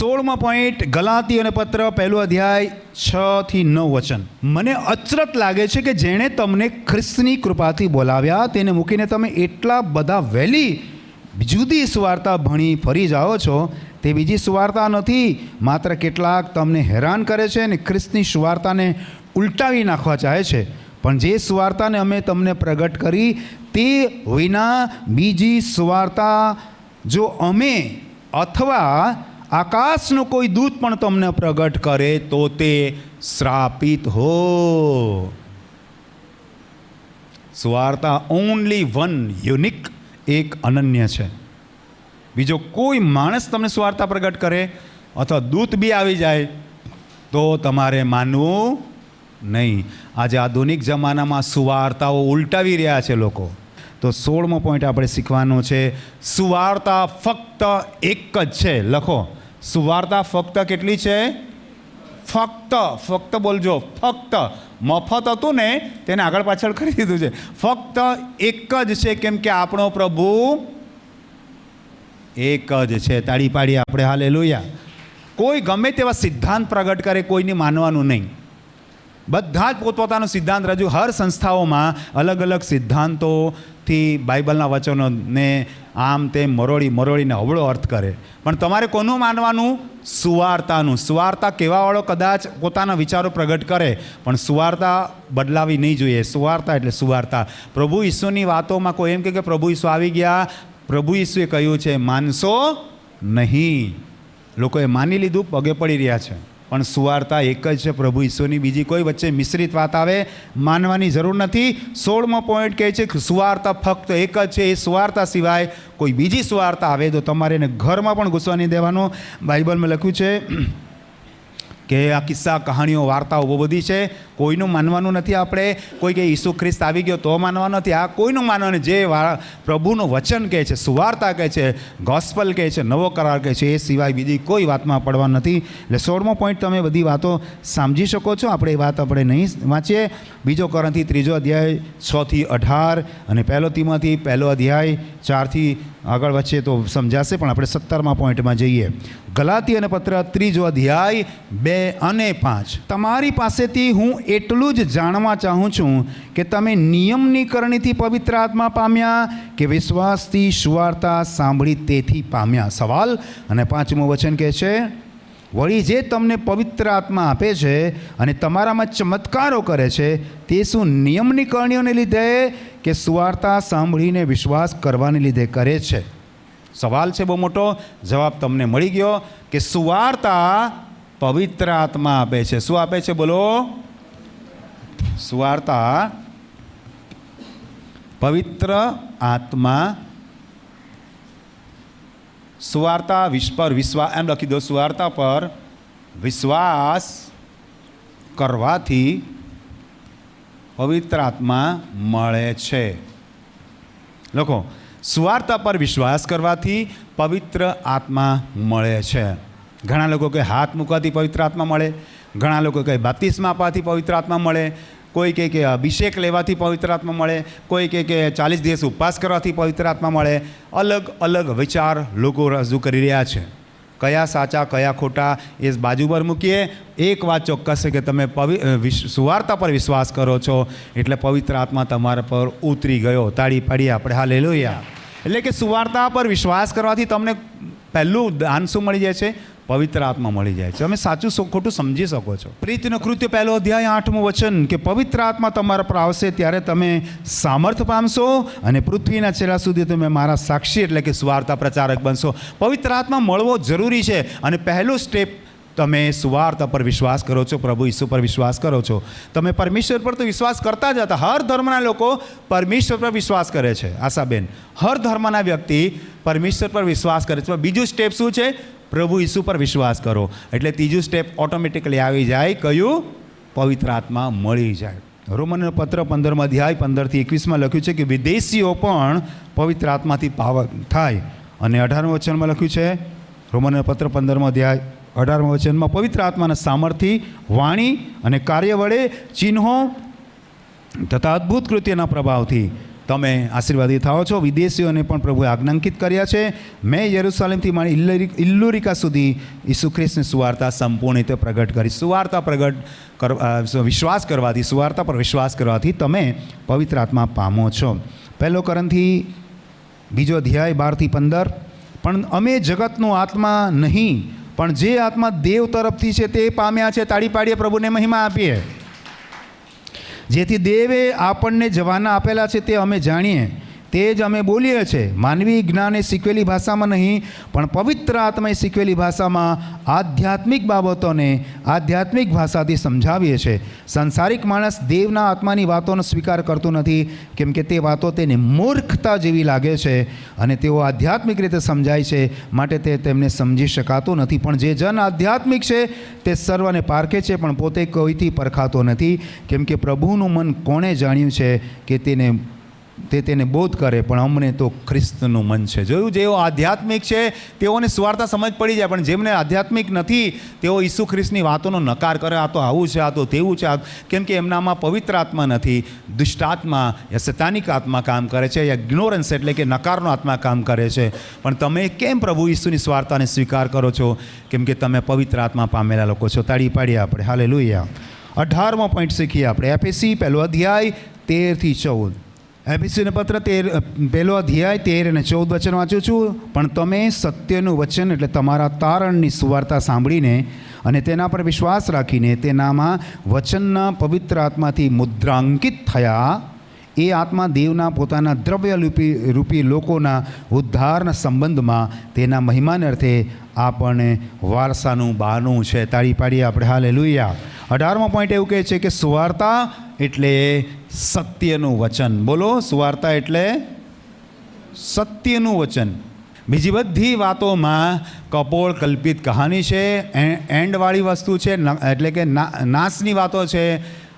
સોળમો point ગલાતીઓને પત્ર, પહેલું અધ્યાય, છ થી નવ વચન. મને અચરત લાગે છે કે જેણે તમને ખ્રિસ્તની કૃપાથી બોલાવ્યા, તેને મૂકીને તમે એટલા બધા વહેલી જુદી સુવાર્તા ભણી ફરી જાઓ છો, તે બીજી સુવાર્તા નથી. માત્ર કેટલાક તમને હેરાન કરે છે અને ખ્રિસ્તની સુવાર્તાને ઉલટાવી નાખવા ચાહે છે. પણ જે સુવાર્તાને અમે તમને પ્રગટ કરી, તે વિના બીજી સુવાર્તા જો અમે અથવા આકાશનો કોઈ દૂત પણ તમને પ્રગટ કરે તો તે શ્રાપિત હો. સુવાર્તા ઓનલી વન યુનિક એક અનન્ય છે. બીજો કોઈ માણસ તમને સુવાર્તા પ્રગટ કરે અથવા દૂત બી આવી જાય તો તમારે માનવું નહીં. આજે આધુનિક જમાનામાં સુવાર્તાઓ ઉલટાવી રહ્યા છે લોકો. તો સોળમો પોઈન્ટ આપણે શીખવાનો છે. સુવાર્તા ફક્ત એક જ છે. લખો. સુવાર્તા ફક્ત કેટલી છે? ફક્ત ફક્ત બોલજો, ફક્ત. મફત હતું ને, તેને આગળ પાછળ કરી દીધું છે. ફક્ત એક જ છે, કેમ કે આપણો પ્રભુ એક જ છે. તાળી પાડી આપણે. હાલે લોયા કોઈ ગમે તેવા સિદ્ધાંત પ્રગટ કરે, કોઈને માનવાનું નહીં. બધા જ પોતપોતાનો સિદ્ધાંત રજૂ. હર સંસ્થાઓમાં અલગ અલગ સિદ્ધાંતોથી બાઇબલના વચનોને આમ તેમ મરોડી મરોડીને અવળો અર્થ કરે. પણ તમારે કોનું માનવાનું? સુવાર્તાનું. સુવાર્તા કહેવાવાળો કદાચ પોતાના વિચારો પ્રગટ કરે, પણ સુવાર્તા બદલાવી નહીં જોઈએ. સુવાર્તા એટલે સુવાર્તા. પ્રભુ ઈસુની વાતોમાં કોઈ એમ કે પ્રભુ ઈસુ આવી ગયા, પ્રભુ ઈસુએ કહ્યું છે, માનશો નહીં. લોકોએ માની લીધું, પગે પડી રહ્યા છે. પણ સુવાર્તા એક જ છે, પ્રભુ ઈશ્વરની બીજી કોઈ વચ્ચે મિશ્રિત વાત આવે માનવાની જરૂર નથી. સોળમો પોઈન્ટ કહે છે કે સુવાર્તા ફક્ત એક જ છે, એ સુવાર્તા સિવાય કોઈ બીજી સુવાર્તા આવે તો તમારે એને ઘરમાં પણ ઘૂસવાની દેવાનું. બાઇબલમાં લખ્યું છે કે આ કિસ્સા, કહાણીઓ, વાર્તાઓ બહુ બધી છે. કોઈનું માનવાનું નથી આપણે. કોઈ કે ઈસુ ખ્રિસ્ત આવી ગયો તો માનવાનું નથી. આ કોઈનું માનવાનું જે પ્રભુનું વચન કહે છે, સુવાર્તા કહે છે ગોસ્પલ કહે છે, નવો કરાર કહે છે, એ સિવાય બીજી કોઈ વાતમાં પડવા નથી. એટલે સોળમો પોઈન્ટ તમે બધી વાતો સમજી શકો છો. આપણે એ વાત આપણે નહીં વાંચીએ. બીજો કરણથી ત્રીજો અધ્યાય છથી અઢાર અને પહેલો તીમાંથી પહેલો અધ્યાય ચારથી આગળ વચ્ચે તો સમજાશે, પણ આપણે સત્તરમા પોઈન્ટમાં જઈએ. ગલાતી અને પત્ર ત્રીજો અધ્યાય બે અને પાંચ. તમારી પાસેથી હું એટલું જ જાણવા ચાહું છું કે તમે નિયમની કરણીથી પવિત્ર આત્મા પામ્યા કે વિશ્વાસથી સુવાર્તા સાંભળી તેથી પામ્યા? સવાલ. અને પાંચમું વચન કહે છે, વળી જે તમને પવિત્ર આત્મા આપે છે અને તમારામાં ચમત્કારો કરે છે, તે શું નિયમની કરણીઓને લીધે કે સુવાર્તા સાંભળીને વિશ્વાસ કરવાને લીધે કરે છે? સવાલ છે બહુ મોટો. જવાબ તમને મળી ગયો કે સુવાર્તા પવિત્ર આત્મા આપે છે. શું આપે છે? બોલો. સુવાર્તા પવિત્ર આત્મા સુવાર્તા પર વિશ્વાસ એમ લખી દો સુવાર્તા પર વિશ્વાસ કરવાથી પવિત્ર આત્મા મળે છે લખો સુવાર્તા પર વિશ્વાસ કરવાથી પવિત્ર આત્મા મળે છે ઘણા લોકો કહે હાથ મૂકવાથી પવિત્ર આત્મા મળે. ઘણા લોકો કહે બાપ્તિસ્મા આપવાથી પવિત્ર આત્મા મળે. કોઈ કહે કે અભિષેક લેવાથી પવિત્ર આત્મા મળે. કોઈ કહે કે ચાલીસ દિવસ ઉપવાસ કરવાથી પવિત્ર આત્મા મળે. અલગ અલગ વિચાર લોકો રજૂ કરી રહ્યા છે. કયા સાચા, કયા ખોટા એ બાજુ પર મૂકીએ. એક વાત ચોક્કસ છે કે તમે પવિ સુવાર્તા પર વિશ્વાસ કરો છો, એટલે પવિત્ર આત્મા તમારા પર ઉતરી ગયો. તાળી પાડી આપણે. હા લઈ એટલે કે સુવાર્તા પર વિશ્વાસ કરવાથી તમને પહેલું દાન શું મળી જાય છે? પવિત્ર આત્મા મળી જાય છે. તમે સાચું ખોટું સમજી શકો છો. પ્રીતિનો કૃત્ય પહેલો અધ્યાય આઠમું વચન કે પવિત્ર આત્મા તમારા પર આવશે ત્યારે તમે સામર્થ પામશો અને પૃથ્વીના છેલ્લા સુધી તમે મારા સાક્ષી એટલે કે સ્વાર્થા પ્રચારક બનશો. પવિત્ર આત્મા મળવો જરૂરી છે અને પહેલું સ્ટેપ તમે સુવાર્તા પર વિશ્વાસ કરો છો, પ્રભુ ઈસુ પર વિશ્વાસ કરો છો. તમે પરમેશ્વર પર તો વિશ્વાસ કરતા જ હતા. હર ધર્મના લોકો પરમેશ્વર પર વિશ્વાસ કરે છે. આશાબેન, હર ધર્મના વ્યક્તિ પરમેશ્વર પર વિશ્વાસ કરે છે. બીજું સ્ટેપ શું છે? પ્રભુ ઈસુ પર વિશ્વાસ કરો. એટલે ત્રીજું સ્ટેપ ઓટોમેટિકલી આવી જાય, કયું? પવિત્ર આત્મા મળી જાય. રોમનનો પત્ર પંદરમાં અધ્યાય પંદરથી એકવીસમાં લખ્યું છે કે વિદેશીઓ પણ પવિત્ર આત્માથી પાવક થાય. અને અઢારમા વચનમાં લખ્યું છે, રોમનનો પત્ર પંદરમાં અધ્યાય અઢારમા વચનમાં, પવિત્ર આત્માના સામર્થ્ય, વાણી અને કાર્ય વડે ચિહ્નો તથા અદ્ભુત કૃત્યના પ્રભાવથી તમે આશીર્વાદી થાઓ છો. વિદેશીઓને પણ પ્રભુએ આજ્ઞાંકિત કર્યા છે. મેં યરુસાલેમથી મારી ઇલ્લરી ઇલ્લુરિકા સુધી ઈસુ ખ્રિસ્તની સુવાર્તા સંપૂર્ણ રીતે પ્રગટ કરી. સુવાર્તા પ્રગટ વિશ્વાસ કરવાથી, સુવાર્તા પર વિશ્વાસ કરવાથી તમે પવિત્ર આત્મા પામો છો. પહેલો કરંથી બીજો અધ્યાય બારથી પંદર. પણ અમે જગતનો આત્મા નહીં, પણ જે આત્મા દેવ તરફથી છે તે પામ્યા છે. તાળી પાડીએ પ્રભુને મહિમા આપીએ. જેથી દેવે આપણને જવાના આપેલા છે તે અમે જાણીએ. તે જ અમે બોલીએ છીએ. માનવી જ્ઞાને શીખવેલી ભાષામાં નહીં, પણ પવિત્ર આત્માએ શીખવેલી ભાષામાં આધ્યાત્મિક બાબતોને આધ્યાત્મિક ભાષાથી સમજાવીએ છીએ. સંસારિક માણસ દેવના આત્માની વાતોનો સ્વીકાર કરતો નથી, કેમ કે તે વાતો તેને મૂર્ખતા જેવી લાગે છે અને તેઓ આધ્યાત્મિક રીતે સમજાય છે, માટે તે તેમને સમજી શકાતું નથી. પણ જે જન આધ્યાત્મિક છે, તે સર્વને પારખે છે, પણ પોતે કોઈથી પરખાતો નથી. કેમ કે પ્રભુનું મન કોણે જાણ્યું છે કે તેને તે તેને બોધ કરે, પણ અમને તો ખ્રિસ્તનું મન છે. જોયું જેઓ આધ્યાત્મિક છે, તેઓને સ્વાર્થા સમજ પડી જાય, પણ જેમને આધ્યાત્મિક નથી, તેઓ ઈસુ ખ્રિસ્તની વાતોનો નકાર કરે, આ તો આવું છે, આ તો તેવું છે, આ કેમ કે એમનામાં પવિત્ર આત્મા નથી, દુષ્ટાત્મા યા સતાનિક આત્મા કામ કરે છે, યા ઇગ્નોરન્સ એટલે કે નકારનો આત્મા કામ કરે છે. પણ તમે કેમ પ્રભુ ઈસુની સ્વાર્થાને સ્વીકાર કરો છો? કેમ કે તમે પવિત્ર આત્મા પામેલા લોકો છો. તાળી પાડીએ આપણે. હાલે લોહિયા અઢારમો પોઈન્ટ શીખીએ આપણે. એફએસી પહેલો અધ્યાય, તેરથી ચૌદ. એફીસીને પત્ર તેર પહેલો અધ્યાય તેર અને ચૌદ વચન વાંચું છું. પણ તમે સત્યનું વચન, એટલે તમારા તારણની સુવાર્તા સાંભળીને અને તેના પર વિશ્વાસ રાખીને તેનામાં વચનના પવિત્ર આત્માથી મુદ્રાંકિત થયા. એ આત્મા દેવના પોતાના દ્રવ્ય રૂપી રૂપી લોકોના ઉદ્ધારના સંબંધમાં તેના મહિમાને અર્થે આપણને વારસાનું બાનું છે. તાળી પાડીએ આપણે. હાલે લુયા અઢારમો પોઈન્ટ એવું કહે છે કે સુવાર્તા એટલે સત્યનું વચન. બોલો, સુવાર્તા એટલે સત્યનું વચન. બીજી બધી વાતોમાં કપોળ કલ્પિત કહાની છે એન્ડવાળી વસ્તુ છે એટલે કે નાશની વાતો છે,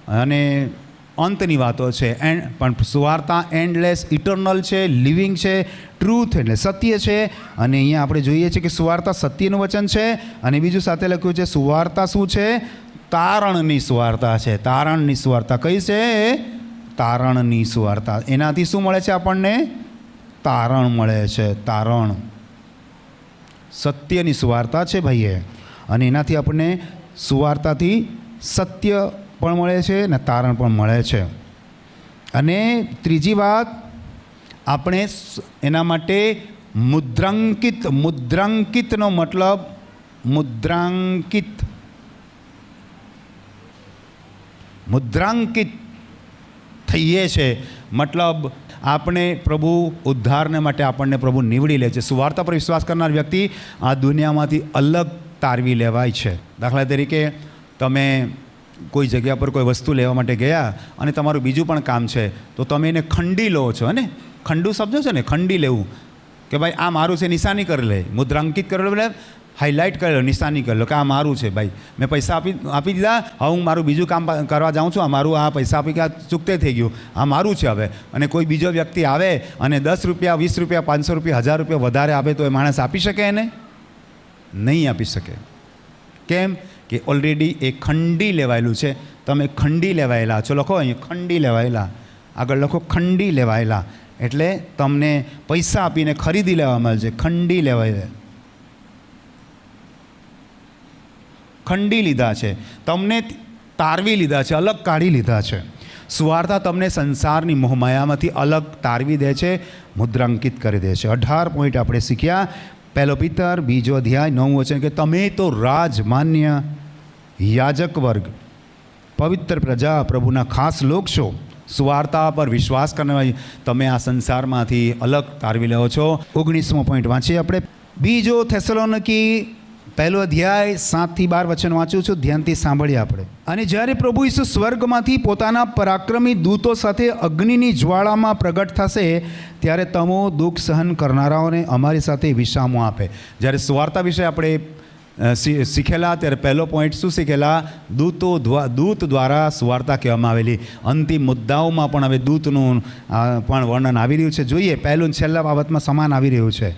અને અંતની વાતો છે. એન્ડ પણ સુવાર્તા એન્ડલેસ, ઇટર્નલ છે, લિવિંગ છે, ટ્રુથ એટલે સત્ય છે. અને અહીંયા આપણે જોઈએ છીએ કે સુવાર્તા સત્યનું વચન છે, અને બીજું સાથે લખ્યું છે, સુવાર્તા શું છે? તારણની સુવાર્તા છે. તારણની સુવાર્તા કઈ છે? તારણની સુવાર્તા. એનાથી શું મળે છે આપણને? તારણ મળે છે, તારણ. સત્યની સુવાર્તા છે ભાઈએ. અને એનાથી આપણને સુવાર્તાથી સત્ય પણ મળે છે અને તારણ પણ મળે છે. અને ત્રીજી વાત, આપણે એના માટે મુદ્રાંકિત, મુદ્રાંકિતનો મતલબ મુદ્રાંકિત. મુદ્રાંકિત. થઈએ છે. મતલબ આપણે પ્રભુ ઉદ્ધારને માટે આપણને પ્રભુ નીવડી લે છે. સુવાર્તા પર વિશ્વાસ કરનાર વ્યક્તિ આ દુનિયામાંથી અલગ તારવી લેવાય છે. દાખલા તરીકે તમે કોઈ જગ્યા પર કોઈ વસ્તુ લેવા માટે ગયા અને તમારું બીજું પણ કામ છે, તો તમે એને ખંડી લો છો ને? ખંડું સમજો છો ને? ખંડી લેવું. કે ભાઈ આ મારું છે, નિશાની કરી લે. મુદ્રાંકિત કરેલું એટલે હાઇલાઇટ કરેલો નિશાની કરી લો કે આ મારું છે ભાઈ. મેં પૈસા આપી આપી દીધા. હવે હું મારું બીજું કામ કરવા જાઉં છું. આ મારું આ પૈસા આપી ગયા ચૂકતે થઈ ગયું. આ મારું છે હવે. અને કોઈ બીજો વ્યક્તિ આવે અને દસ રૂપિયા, વીસ રૂપિયા, પાંચસો રૂપિયા, હજાર રૂપિયા વધારે આપે તો એ માણસ આપી શકે એને? નહીં આપી શકે. કેમ? કે ઓલરેડી એ ખંડી લેવાયેલું છે. તમે ખંડી લેવાયેલા છો. લખો અહીં ખંડી લેવાયેલા. આગળ લખો, ખંડી લેવાયેલા. એટલે તમને પૈસા આપીને ખરીદી લેવામાં આવે છે ખંડી લેવાય. ખંડી લીધા છે. તમને તારવી લીધા છે, અલગ કાઢી લીધા છે. સુવાર્તા તમને સંસારની મોહમાયામાંથી અલગ તારવી દે છે, મુદ્રાંકિત કરી દે છે. અઢાર પોઈન્ટ આપણે શીખ્યા. પહેલો પિત્તર, બીજો અધ્યાય, નવું વચન કે તમે તો રાજમાન્ય યાજક વર્ગ, પવિત્ર પ્રજા, પ્રભુના ખાસ લોક છો. સુવાર્તા પર વિશ્વાસ કરનાર તમે આ સંસારમાંથી અલગ તારવી લો છો. ઓગણીસમો પોઈન્ટ વાંચીએ આપણે. બીજો થેસલોનકી પહેલો અધ્યાય સાતથી બાર વચન વાંચું છું, ધ્યાનથી સાંભળીએ આપણે. અને જ્યારે પ્રભુ ઈસુ સ્વર્ગમાંથી પોતાના પરાક્રમી દૂતો સાથે અગ્નિની જ્વાળામાં પ્રગટ થશે, ત્યારે તમો દુઃખ સહન કરનારાઓને અમારી સાથે વિશામો આપે. જ્યારે સુવાર્તા વિશે આપણે શીખેલા, ત્યારે પહેલો પોઈન્ટ શું શીખેલા? દૂતો દૂત દ્વારા સુવાર્તા કહેવામાં આવેલી. અંતિમ મુદ્દાઓમાં પણ હવે દૂતનું પણ વર્ણન આવી રહ્યું છે. જોઈએ, પહેલું છેલ્લા બાબતમાં સમાન આવી રહ્યું છે.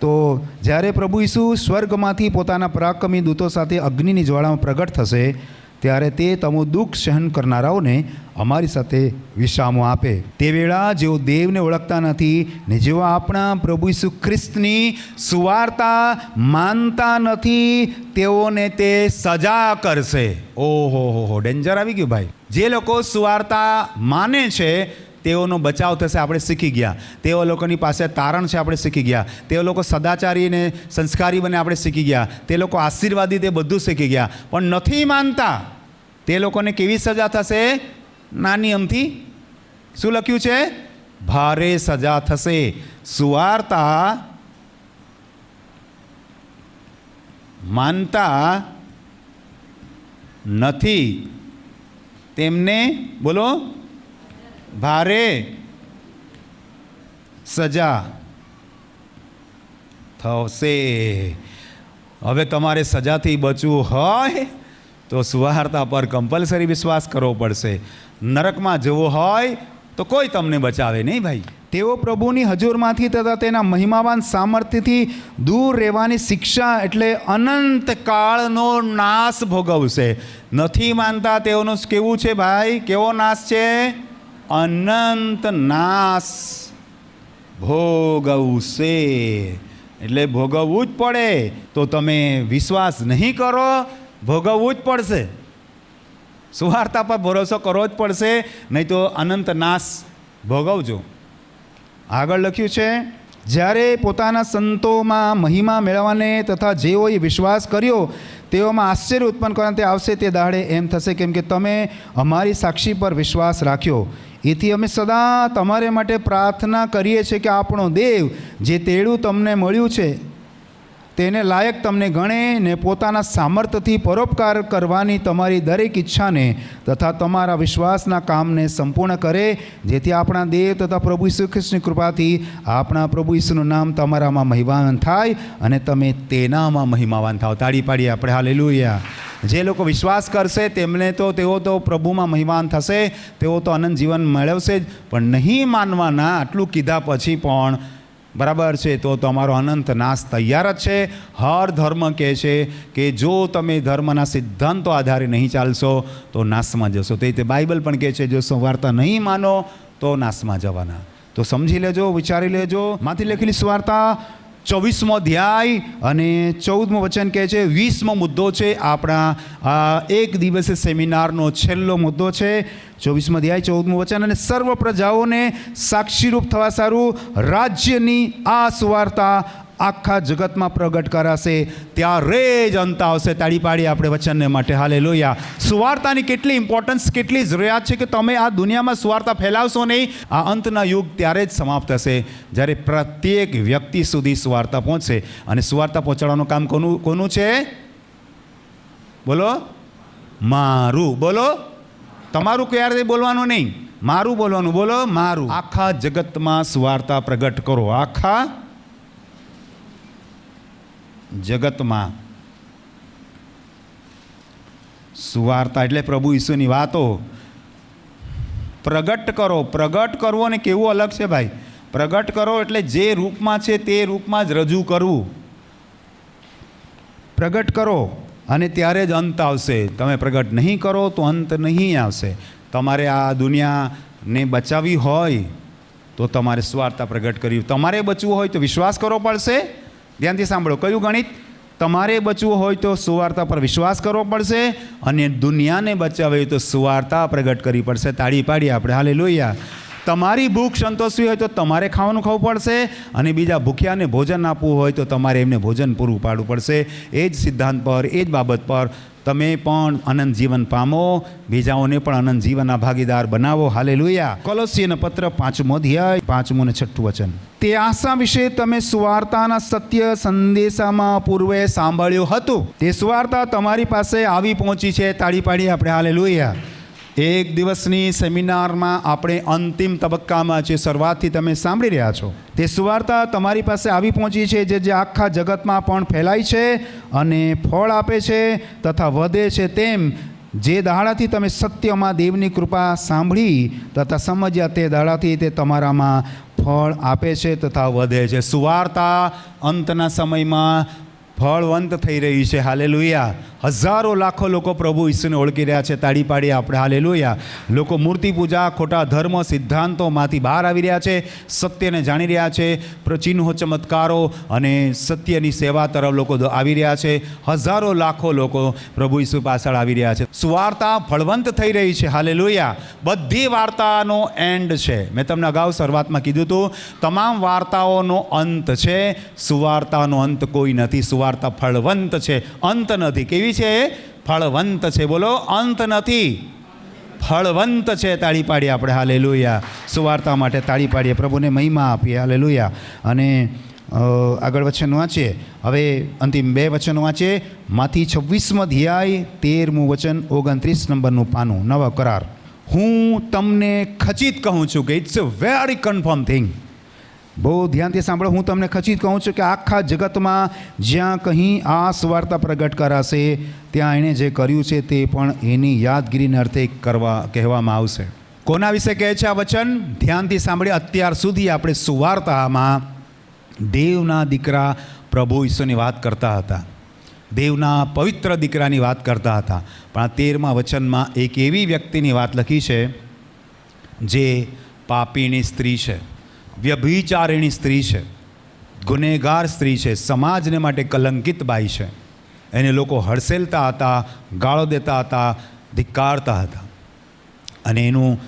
તો જ્યારે પ્રભુ ઈસુ સ્વર્ગમાંથી પોતાના પરાક્રમી દૂતો સાથે અગ્નિની જ્વાળામાં પ્રગટ થશે, ત્યારે તે તમો દુઃખ સહન કરનારાઓને અમારી સાથે વિશ્રામો આપે. તે વેળા જેઓ દેવને ઓળખતા નથી ને જેઓ આપણા પ્રભુ ઈસુ ખ્રિસ્તની સુવાર્તા માનતા નથી, તેઓને તે સજા કરશે. ઓહો, હો હો, ડેન્જર આવી ગયું ભાઈ. જે લોકો સુવાર્તા માને છે તેઓનો બચાવ થશે, આપણે શીખી ગયા. તેઓ લોકોની પાસે તારણ છે, આપણે શીખી ગયા. તેઓ લોકો સદાચારી અને સંસ્કારી બને, આપણે શીખી ગયા. તે લોકો આશીર્વાદી, તે બધું શીખી ગયા. પણ નથી માનતા. તે લોકોને કેવી સજા થશે? નાની અમથી. શું લખ્યું છે? ભારે સજા થશે. સુવાર્તા માનતા નથી. તેમને, બોલો ભારે સજા થશે. હવે તમારે સજાથી બચવું હોય તો સુવાર્તા પર કમ્પલસરી વિશ્વાસ કરવો પડશે. નરકમાં જવું હોય તો કોઈ તમને બચાવે નહીં ભાઈ. તેઓ પ્રભુની હજુરમાંથી તથા તેના મહિમાવાન સામર્થ્યથી દૂર રહેવાની શિક્ષા એટલે અનંત કાળનો નાશ ભોગવશે. નથી માનતા તેઓનું કેવું છે ભાઈ? કેવો નાશ છે? અનંત નાશ ભોગવશે એટલે ભોગવવું જ પડે તો તમે વિશ્વાસ નહીં કરો, ભોગવવું જ પડશે. સુવાર્તા પર ભરોસો કરવો જ પડશે, નહીં તો અનંત નાશ ભોગવજો. આગળ લખ્યું છે, જ્યારે પોતાના સંતોમાં મહિમા મેળવવાને તથા જેઓએ વિશ્વાસ કર્યો, તેઓમાં આશ્ચર્ય ઉત્પન્ન કરવાને તે આવશે તે દાડે એમ થશે, કેમ કે તમે અમારી સાક્ષી પર વિશ્વાસ રાખ્યો. એથી અમે સદા તમારે માટે પ્રાર્થના કરીએ છીએ કે આપણો દેવ જે તેડું તમને મળ્યું છે, તેને લાયક તમને ગણે ને પોતાના સામર્થ્યથી પરોપકાર કરવાની તમારી દરેક ઈચ્છાને તથા તમારા વિશ્વાસના કામને સંપૂર્ણ કરે, જેથી આપણા દેવ તથા પ્રભુ ઈસુ ખ્રિસ્તની કૃપાથી આપણા પ્રભુ ઈસુનું નામ તમારામાં મહિમાવાન થાય અને તમે તેનામાં મહિમાવાન થાવ. તાળી પાડીએ આપણે. હાલેલુયા. જે લોકો વિશ્વાસ કરશે, તેમને તો તેઓ તો પ્રભુમાં મહિમાન થશે, તેઓ તો અનંત જીવન મેળવશે જ, પણ નહીં માનવાના આટલું કીધા પછી પણ બરાબર છે, તો તમારો અનંત નાશ તૈયાર જ છે. હર ધર્મ કહે છે કે જો તમે ધર્મના સિદ્ધાંતો આધારે નહીં ચાલશો, તો નાશમાં જશો. તે રીતે બાઇબલ પણ કહે છે, જો સંવાર્તા નહીં માનો, તો નાશમાં જવાના. તો સમજી લેજો, વિચારી લેજો. માથી લખેલી સુવાર્તા ચોવીસમો અધ્યાય અને ચૌદમો વચન કહે છે, વીસમો મુદ્દો છે આપણા એક દિવસે સેમિનારનો છેલ્લો મુદ્દો છે. ચોવીસમો અધ્યાય, ચૌદમો વચન અને સર્વ પ્રજાઓને સાક્ષીરૂપ થવા સારું રાજ્યની આ સુવાર્તા આખા જગતમાં પ્રગટ કરાશે. ત્યારે જ અંત આવશે. તાળી પાડી આપણે વચનને માટે. હાલે લોહિયા સુવાર્તાની કેટલી ઇમ્પોર્ટન્સ કેટલી જરૂરિયાત છે કે તમે આ દુનિયામાં સુવાર્તા ફેલાવશો નહીં? આ અંતના યુગ ત્યારે જ સમાપ્ત થશે. જ્યારે પ્રત્યેક વ્યક્તિ સુધી સુવાર્તા પહોંચશે. અને સુવાર્તા પહોંચાડવાનું કામ કોનું કોનું છે? બોલો. મારું. બોલો. તમારું ક્યારે બોલવાનું નહીં? મારું બોલવાનું. બોલો, મારું. આખા જગતમાં સુવાર્તા પ્રગટ કરો. આખા જગતમાં. સુવાર્તા એટલે પ્રભુ ઈસુની વાતો. પ્રગટ કરો, પ્રગટ કરવો ને કેવું અલગ છે ભાઈ? પ્રગટ કરો એટલે જે રૂપમાં છે તે રૂપમાં જ રજૂ કરવું. પ્રગટ કરો અને ત્યારે જ અંત આવશે. તમે પ્રગટ નહીં કરો તો અંત નહીં આવશે. તમારે આ દુનિયાને બચાવવી હોય તો તમારે સ્વાર્થા પ્રગટ કરવી. તમારે બચવું હોય તો વિશ્વાસ કરવો પડશે. ધ્યાનથી સાંભળો, કયું ગણિત? તમારે બચવું હોય તો સુવાર્તા પર વિશ્વાસ કરવો પડશે અને દુનિયાને બચાવવી હોય તો સુવાર્તા પ્રગટ કરવી પડશે. તાળી પાડી આપણે. હાલે લોહિયા તમારી ભૂખ સંતોષવી હોય તો તમારે ખાવાનું ખાવું પડશે અને બીજા ભૂખ્યાને ભોજન આપવું હોય તો તમારે એમને ભોજન પૂરું પાડવું પડશે. એ જ સિદ્ધાંત પર, એ જ બાબત પર તમે પણ અનંત જીવન પામો. બીજાઓને પણ અનંત જીવનના ભાગીદાર બનાવો. હાલે લુયા કોલોસિયન પત્ર પાંચમો અધ્યાય, પાંચમું ને છઠ્ઠું વચન. તે આશા વિશે તમે સુવાર્તાના સત્ય સંદેશામાં પૂર્વે સાંભળ્યું હતું. તે સુવાર્તા તમારી પાસે આવી પહોંચી છે. તાળી પાડી આપણે. હાલે લુયા એક દિવસની સેમિનારમાં આપણે અંતિમ તબક્કામાં છે શરૂઆતથી તમે સાંભળી રહ્યા છો, તે સુવાર્તા તમારી પાસે આવી પહોંચી છે જે જે આખા જગતમાં પણ ફેલાય છે અને ફળ આપે છે તથા વધે છે તેમ જે દાડાથી તમે સત્યમાં દેવની કૃપા સાંભળી તથા સમજ્યા તે દાડાથી તે તમારામાં ફળ આપે છે તથા વધે છે. સુવાર્તા અંતના સમયમાં ફળવંત થઈ રહી છે. હાલેલુયા. હજારો લાખો લોકો પ્રભુ ઈસુને ઓળખી રહ્યા છે. તાળી પાડી આપણે. હાલેલુયા. લોકો મૂર્તિ પૂજા, ખોટા ધર્મ, સિદ્ધાંતોમાંથી બહાર આવી રહ્યા છે. સત્યને જાણી રહ્યા છે. પ્રચિહ્નો ચમત્કારો અને સત્યની સેવા તરફ લોકો આવી રહ્યા છે. હજારો લાખો લોકો પ્રભુ ઈસુ પાછળ આવી રહ્યા છે. સુવાર્તા ફળવંત થઈ રહી છે. હાલેલુયા. બધી વાર્તાનો એન્ડ છે. મેં તમને અગાઉ શરૂઆતમાં કીધું હતું, તમામ વાર્તાઓનો અંત છે. સુવાર્તાનો અંત કોઈ નથી. સુવાર્તા ફળવંત છે. અંત નથી. કેવી છે? ફળવંત છે. બોલો, અંત નથી. ફળવંત છે. તાળી પાડીએ આપણે. હાલે લોહિયા સુવાર્તા માટે તાળી પાડીએ. પ્રભુને મહિમા આપીએ. હાલે લોહિયા અને આગળ વચન વાંચીએ. હવે અંતિમ બે વચનો વાંચીએ. માંથી છવ્વીસમાં ધ્યાય તેરમું વચન, ઓગણત્રીસ નંબરનું પાનું. નવા કરાર. હું તમને ખચિત કહું છું કે it's a very confirm thing બહુ ધ્યાનથી સાંભળો, હું તમને ખચિત કહું છું કે આખા જગતમાં જ્યાં કંઈ આ સુવાર્તા પ્રગટ કરાશે, ત્યાં એણે જે કર્યું છે તે પણ એની યાદગીરીને અર્થે કરવા, કહેવામાં આવશે. કોના વિશે કહે છે આ વચન? ધ્યાનથી સાંભળીએ, અત્યાર સુધી આપણે સુવાર્તામાં દેવના દીકરા પ્રભુ ઈશ્વરની વાત કરતા હતા. દેવના પવિત્ર દીકરાની વાત કરતા હતા. પણ આ તેરમા વચનમાં એક એવી વ્યક્તિની વાત લખી છે, જે પાપીની સ્ત્રી છે. વ્યભિચારિણી સ્ત્રી છે. ગુનેગાર સ્ત્રી છે. સમાજને માટે કલંકિત બાઈ છે. એને લોકો હડસેલતા હતા, ગાળો દેતા હતા, ધિક્કારતા હતા. અને એનું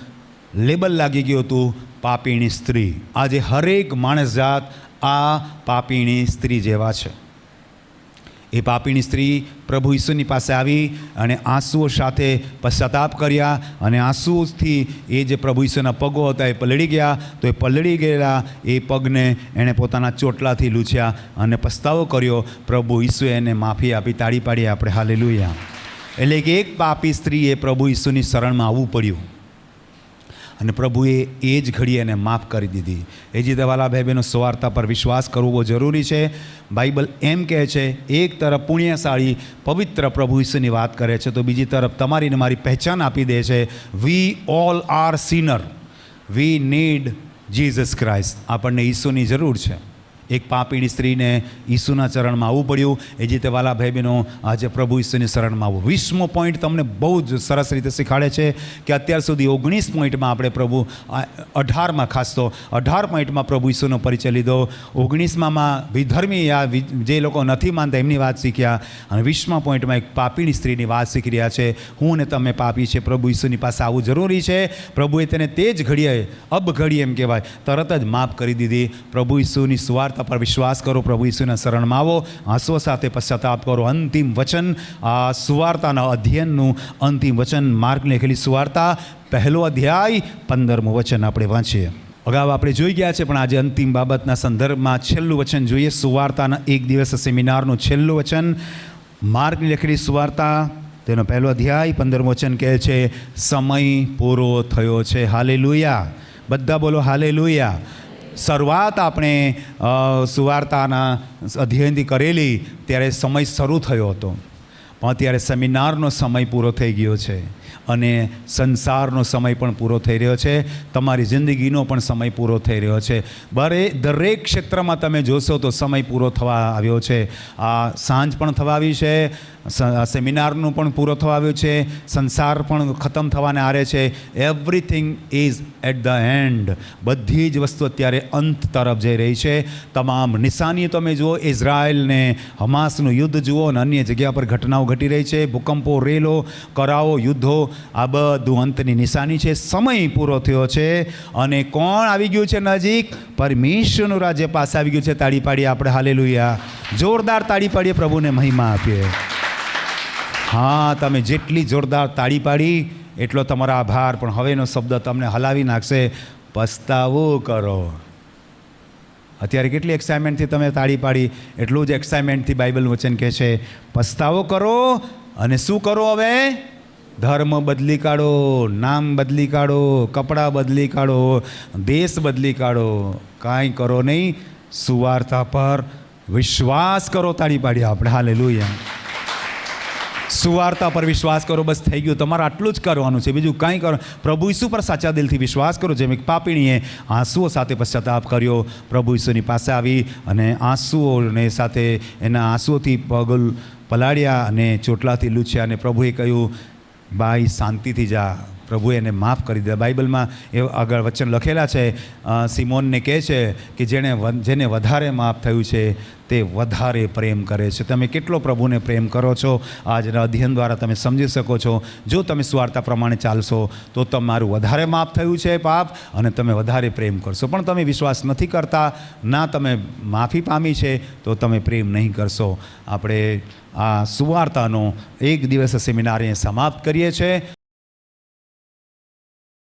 લેબલ લાગી ગયું હતું પાપીણી સ્ત્રી. આજે હરેક માણસ જાત આ પાપીણી સ્ત્રી જેવા છે. એ પાપીની સ્ત્રી પ્રભુ ઈસુની પાસે આવી અને આંસુઓ સાથે પશ્ચાતાપ કર્યા અને આંસુઓથી એ જે પ્રભુ ઈસુના પગો હતા એ પલળી ગયા. તો એ પલળી ગયેલા એ પગને એણે પોતાના ચોટલાથી લૂછ્યા અને પસ્તાવો કર્યો. પ્રભુ ઈસુએ એને માફી આપી, તાળી પાડી, આપણે હાલેલુયા. એટલે કે એક પાપી સ્ત્રીએ પ્રભુ ઈસુની શરણમાં આવવું પડ્યું. અને પ્રભુએ એ જ ઘડી એને માફ કરી દીધી. એ જ રીતે બહેનો સ્વાર્થા પર વિશ્વાસ કરવો જરૂરી છે. બાઇબલ એમ કહે છે, એક તરફ પુણ્યશાળી, પવિત્ર પ્રભુ ઈસુની વાત કરે છે, તો બીજી તરફ તમારીને મારી પહેચાન આપી દે છે. We all are sinner we need Jesus Christ આપણને ઈસુની જરૂર છે. એક પાપીણી સ્ત્રીને ઈસુના ચરણમાં આવવું પડ્યું. એ જીતે વાલા ભાઈ આજે પ્રભુ ઈસુની શરણમાં આવવું વીસમો પોઈન્ટ તમને બહુ જ સરસ રીતે શીખાડે છે કે અત્યાર સુધી ઓગણીસ પોઈન્ટમાં આપણે પ્રભુ અઢારમાં ખાસ તો, અઢાર પોઈન્ટમાં પ્રભુ ઈસુનો પરિચય લીધો. ઓગણીસમાં વિધર્મી આ જે લોકો નથી માનતા એમની વાત શીખ્યા. અને વીસમા પોઈન્ટમાં એક પાપીની સ્ત્રીની વાત શીખી રહ્યા છે. હું ને તમે પાપી છે, પ્રભુ ઈસુની પાસે આવવું જરૂરી છે. પ્રભુએ તેને તે જ ઘડીએ અબ ઘડી એમ કહેવાય. તરત જ માફ કરી દીધી. પ્રભુ ઈસુની સુવાર્તા પર વિશ્વાસ કરો, પ્રભુ ઈસુના શરણમાં આવો. આંસુઓ સાથે પશ્ચાતાપ કરો. અંતિમ વચન, આ સુવાર્તાના અધ્યયનનું અંતિમ વચન માર્ગ લખેલી સુવાર્તા, પહેલો અધ્યાય, પંદરમું વચન આપણે વાંચીએ. અગાઉ આપણે જોઈ ગયા છે, પણ આજે અંતિમ બાબતના સંદર્ભમાં છેલ્લું વચન જોઈએ. સુવાર્તાના એક દિવસ સેમિનારનું છેલ્લું વચન માર્ગની લખેલી સુવાર્તા, તેનો પહેલો અધ્યાય, પંદરમો વચન કહે છે, સમય પૂરો થયો છે. હાલે બધા બોલો હાલે શરૂઆત આપણે સુવાર્તાના અધ્યયનથી કરેલી, ત્યારે સમય શરૂ થયો હતો. પણ અત્યારે સેમિનારનો સમય પૂરો થઈ ગયો છે. અને સંસારનો સમય પણ પૂરો થઈ રહ્યો છે. તમારી જિંદગીનો પણ સમય પૂરો થઈ રહ્યો છે. બરે, દરેક ક્ષેત્રમાં તમે જોશો તો સમય પૂરો થવા આવ્યો છે. આ સાંજ પણ થવા આવી છે. સેમિનારનું પણ પૂરો થવા આવ્યું છે. સંસાર પણ ખતમ થવાને આરે છે. Everything is at the end બધી જ વસ્તુ અત્યારે અંત તરફ જઈ રહી છે. તમામ નિશાની તમે જુઓ ઇઝરાયલને હમાસનું યુદ્ધ જુઓ અને અન્ય જગ્યા પર ઘટનાઓ ઘટી રહી છે. ભૂકંપો, રેલો કરાવો યુદ્ધો આ બધું અંતની નિશાની છે. સમય પૂરો થયો છે અને કોણ આવી ગયું છે નજીક? પરમેશ્વરનું રાજ્ય પાસે આવી ગયું છે. તાળી પાડીએ આપણે. હાલેલુયા. જોરદાર તાળી પાડીએ. પ્રભુને મહિમા આપીએ. હા, તમે જેટલી જોરદાર તાળી પાડી, એટલો તમારો આભાર. પણ હવેનો શબ્દ તમને હલાવી નાખશે. પસ્તાવો કરો. અત્યારે કેટલી એક્સાઇટમેન્ટથી તમે તાળી પાડી? એટલું જ એક્સાઇટમેન્ટથી બાઇબલ વચન કહે છે. પસ્તાવો કરો અને શું કરો હવે? ધર્મ બદલી કાઢો, નામ બદલી કાઢો, કપડાં બદલી કાઢો, દેશ બદલી કાઢો. કાંઈ કરો નહીં સુવાર્તા પર વિશ્વાસ કરો તાળી પાડી આપણે. હાલે સુવાર્તા પર વિશ્વાસ કરો, બસ થઈ ગયું. તમારે આટલું જ કરવાનું છે. બીજું કાંઈ કરો. પ્રભુ ઈસુ પર સાચા દિલથી વિશ્વાસ કરો. જેમ એક પાપીણીએ આંસુઓ સાથે પશ્ચાતાપ કર્યો, પ્રભુ ઈસુની પાસે આવી અને આંસુઓને સાથે એના આંસુઓથી પગલ પલાળ્યા અને ચોટલાથી લૂછ્યા અને પ્રભુએ કહ્યું બાઈ શાંતિથી જા. પ્રભુએ એને માફ કરી દીધા. બાઇબલમાં એ આગળ વચન લખેલા છે સિમોનને કહે છે કે જેણે જેને વધારે માફ થયું છે, તે વધારે પ્રેમ કરે છે. તમે કેટલો પ્રભુને પ્રેમ કરો છો? આજના અધ્યયન દ્વારા તમે સમજી શકો છો. જો તમે સ્વાર્થા પ્રમાણે ચાલશો, તો તમારું વધારે માફ થયું છે પાપ અને તમે વધારે પ્રેમ કરશો. પણ તમે વિશ્વાસ નથી કરતા, ના તમે માફી પામી છે, તો તમે પ્રેમ નહીં કરશો. આપણે આ સુવાર્તાનો એક દિવસ સેમિનાર સમાપ્ત કરીએ છીએ.